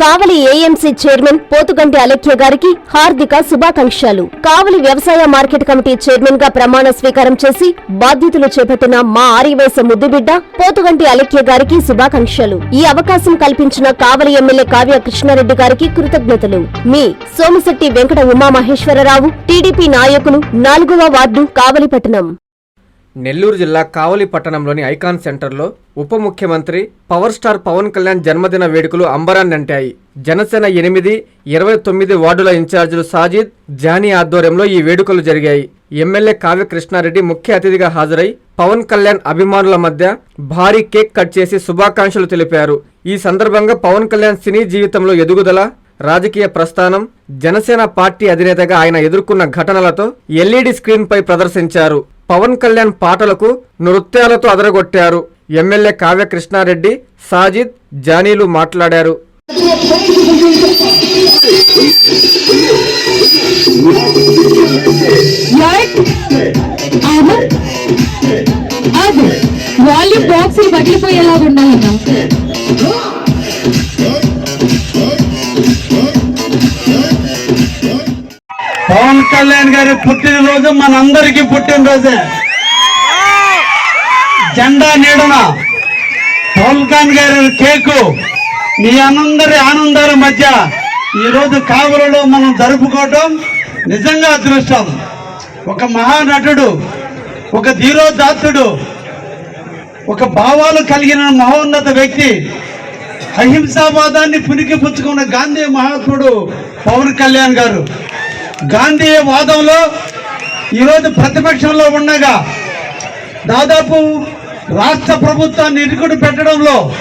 కావలి AMC chairman Pothuganti Alekya గారికి హార్దిక శుభాకాంక్షలు. కావలి వ్యవసాయ మార్కెట్ కమిటీ చైర్మన్గా ప్రమాణ స్వీకారం చేసి బాధ్యతలు చేపట్టిన మా ఆర్యవైస ముద్దుబిడ్డ పోతుగంటి అలెక్య గారికి శుభాకాంక్షలు. ఈ అవకాశం కల్పించిన కావలి ఎమ్మెల్యే కావ్య కృష్ణారెడ్డి గారికి కృతజ్ఞతలు. మీ సోమిశెట్టి వెంకట ఉమామహేశ్వరరావు టీడీపీ నాయకులు నాలుగవ వార్డు కావలిపట్నం నెల్లూరు జిల్లా కావలి పట్టణంలోని ఐకాన్ సెంటర్లో ఉప ముఖ్యమంత్రి పవర్ స్టార్ పవన్ కళ్యాణ్ జన్మదిన వేడుకలు అంబరాన్నంటాయి జనసేన ఎనిమిది ఇరవై తొమ్మిది వార్డుల ఇన్ఛార్జీలు సాజిద్ జానీ ఆధ్వర్యంలో ఈ వేడుకలు జరిగాయి. ఎమ్మెల్యే కావ్య కృష్ణారెడ్డి ముఖ్య అతిథిగా హాజరై పవన్ కళ్యాణ్ అభిమానుల మధ్య భారీ కేక్ కట్ చేసి శుభాకాంక్షలు తెలిపారు. ఈ సందర్భంగా పవన్ కళ్యాణ్ సినీ జీవితంలో ఎదుగుదల రాజకీయ ప్రస్థానం జనసేన పార్టీ అధినేతగా ఆయన ఎదుర్కొన్న ఘటనలతో ఎల్ఈడి స్క్రీన్పై ప్రదర్శించారు. పవన్ కళ్యాణ్ పాటలకు నృత్యాలతో అదరగొట్టారు ఎమ్మెల్యే కావ్య కృష్ణారెడ్డి సాజిద్ జానీలు మాట్లాడారు వాల్యూమ్ బాక్స్ పగిలిపోయేలాగా ఉండాలన్నా పవన్ కళ్యాణ్ గారి పుట్టినరోజు మనందరికీ పుట్టినరోజే. జెండా నీడన పవన్ కళ్యాణ్ గారి కేకు మీ అందరి ఆనందాల మధ్య ఈరోజు కావలలో మనం జరుపుకోవటం నిజంగా అదృష్టం. ఒక మహానటుడు ఒక ధీరోదాత్తుడు ఒక భావాలు కలిగిన మహోన్నత వ్యక్తి అహింసావాదాన్ని పునికి పుచ్చుకున్న గాంధీ మహాత్ముడు పవన్ కళ్యాణ్ గారు. గాంధీ వాదంలో ఈరోజు ప్రతిపక్షంలో ఉండగా దాదాపు రాష్ట్ర ప్రభుత్వాన్ని ఇరుకుడు పెట్టడంలో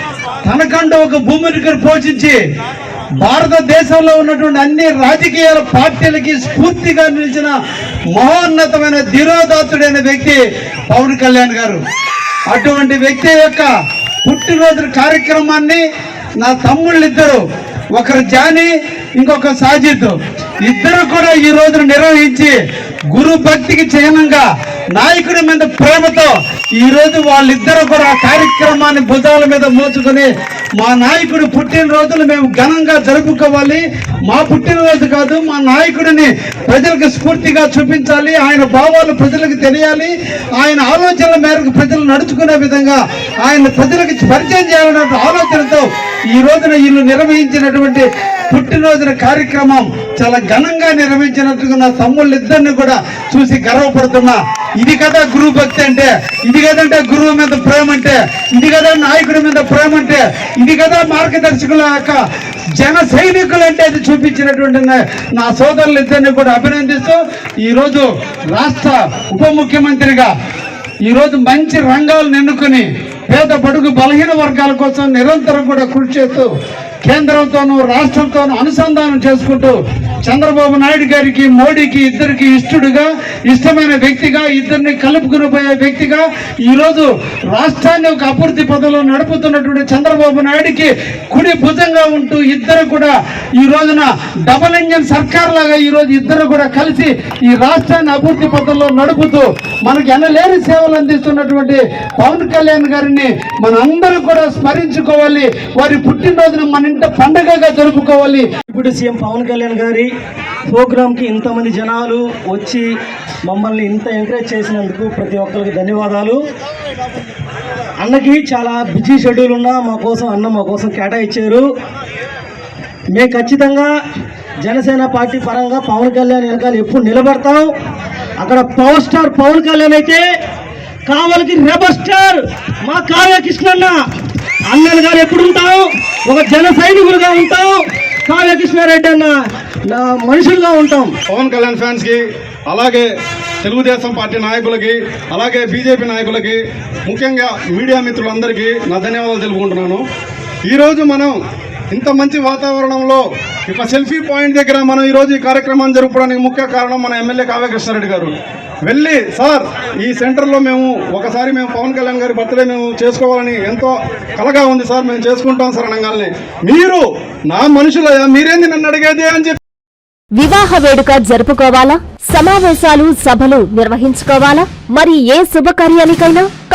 తనకంటూ ఒక భూమిని పోషించి భారతదేశంలో ఉన్నటువంటి అన్ని రాజకీయ పార్టీలకి స్ఫూర్తిగా నిలిచిన మహోన్నతమైన ధీరోదాత్తుడైన వ్యక్తి పవన్ కళ్యాణ్ గారు. అటువంటి వ్యక్తి యొక్క పుట్టినరోజు కార్యక్రమాన్ని నా తమ్ముళ్ళిద్దరు ఒకరు జాని ఇంకొక సాజిద్. ఇద్దరు కూడా ఈ రోజున నిర్వహించి గురు భక్తికి చిహ్నంగా నాయకుడి మీద ప్రేమతో ఈ రోజు వాళ్ళిద్దరు కూడా ఆ కార్యక్రమాన్ని భుజాల మీద మోచుకొని మా నాయకుడు పుట్టినరోజులు మేము ఘనంగా జరుపుకోవాలి. మా పుట్టినరోజు కాదు మా నాయకుడిని ప్రజలకు స్ఫూర్తిగా చూపించాలి ఆయన భావాలు ప్రజలకు తెలియాలి ఆయన ఆలోచనల మేరకు ప్రజలు నడుచుకునే విధంగా ఆయన ప్రజలకు పరిచయం చేయాలనే ఆలోచనతో ఈ రోజున వీళ్ళు నిర్వహించినటువంటి పుట్టినరోజున కార్యక్రమం చాలా ఘనంగా నిర్వహించినట్టుగా నా తమ్ముళ్ళిద్దరిని కూడా చూసి గర్వపడుతున్నా. ఇది కదా గురువు భక్తి అంటే ఇది కదంటే గురువు మీద ప్రేమ అంటే ఇది కదా నాయకుడి మీద ప్రేమ అంటే ఇది కదా మార్గదర్శకుల యొక్క జన సైనికులు అంటే అది చూపించినటువంటి నా- నా సోదరులు ఇద్దరిని కూడా అభినందిస్తూ ఈరోజు రాష్ట్ర ఉప ముఖ్యమంత్రిగా ఈరోజు మంచి రంగాలు నిన్నుకుని పేద బడుగు బలహీన వర్గాల కోసం నిరంతరం కూడా కృషి చేస్తూ కేంద్రంతోనూ రాష్ట్రంతోనూ అనుసంధానం చేసుకుంటూ చంద్రబాబు నాయుడు గారికి మోడీకి ఇద్దరికి ఇష్టడుగా ఇష్టమైన వ్యక్తిగా ఇద్దరిని కలుపుకుని పోయే వ్యక్తిగా ఈరోజు రాష్ట్రాన్ని ఒక అభివృద్ధి పదంలో నడుపుతున్నటువంటి చంద్రబాబు నాయుడికి కుడి భుజంగా ఉంటూ ఇద్దరు కూడా ఈ రోజున డబల్ ఇంజన్ సర్కార్ లాగా ఈ రోజు ఇద్దరు కూడా కలిసి ఈ రాష్ట్రాన్ని అభివృద్ధి పదంలో నడుపుతూ మనకి ఎనలేని సేవలు అందిస్తున్నటువంటి పవన్ కళ్యాణ్ గారిని మన అందరూ కూడా స్మరించుకోవాలి. వారి పుట్టినరోజున మన ఇంట పండగగా జరుపుకోవాలి. ఇప్పుడు సీఎం పవన్ కళ్యాణ్ గారి ప్రోగ్రామ్కి ఇంతమంది జనాలు వచ్చి మమ్మల్ని ఇంత ఎంకరేజ్ చేసినందుకు ప్రతి ఒక్కరికి ధన్యవాదాలు. అన్నకి చాలా బిజీ షెడ్యూల్ ఉన్నా మా కోసం అన్న మా కోసం కేటాయించారు. మేము ఖచ్చితంగా జనసేన పార్టీ పరంగా పవన్ కళ్యాణ్ వెనకాల ఎప్పుడు నిలబడతాం. అక్కడ పవర్ స్టార్ పవన్ కళ్యాణ్ అయితే కావలికి రెబర్ స్టార్ మా కావ్య కృష్ణన్న అన్నలు గారు ఎప్పుడు ఉంటాం? ఒక జన సైనికులుగా ఉంటాం. కావ్య కృష్ణారెడ్డి అన్న నా మనుషులుగా ఉంటాం. పవన్ కళ్యాణ్ ఫ్యాన్స్కి అలాగే తెలుగుదేశం పార్టీ నాయకులకి అలాగే బీజేపీ నాయకులకి ముఖ్యంగా మీడియా మిత్రులందరికీ నా ధన్యవాదాలు తెలుపుకుంటున్నాను. ఈరోజు మనం ఇంత మంచి వాతావరణంలో ఇక సెల్ఫీ పాయింట్ దగ్గర మనం ఈరోజు ఈ కార్యక్రమాన్ని జరపడానికి ముఖ్య కారణం మన ఎమ్మెల్యే కావ్య కృష్ణారెడ్డి గారు. వెళ్ళి సార్ ఈ సెంటర్లో మేము ఒకసారి మేము పవన్ కళ్యాణ్ గారి బర్త్డే మేము చేసుకోవాలని ఎంతో కలగా ఉంది సార్ మేము చేసుకుంటాం సార్ అనగానే మీరు నా మనుషులయ్యా మీరేంది నన్ను అడిగేది అని చెప్పి వివాహ వేడుక జరుపుకోవాలా? సమావేశాలు సభలు నిర్వహించుకోవాలా? మరి ఏ శుభకార్యానికైనా?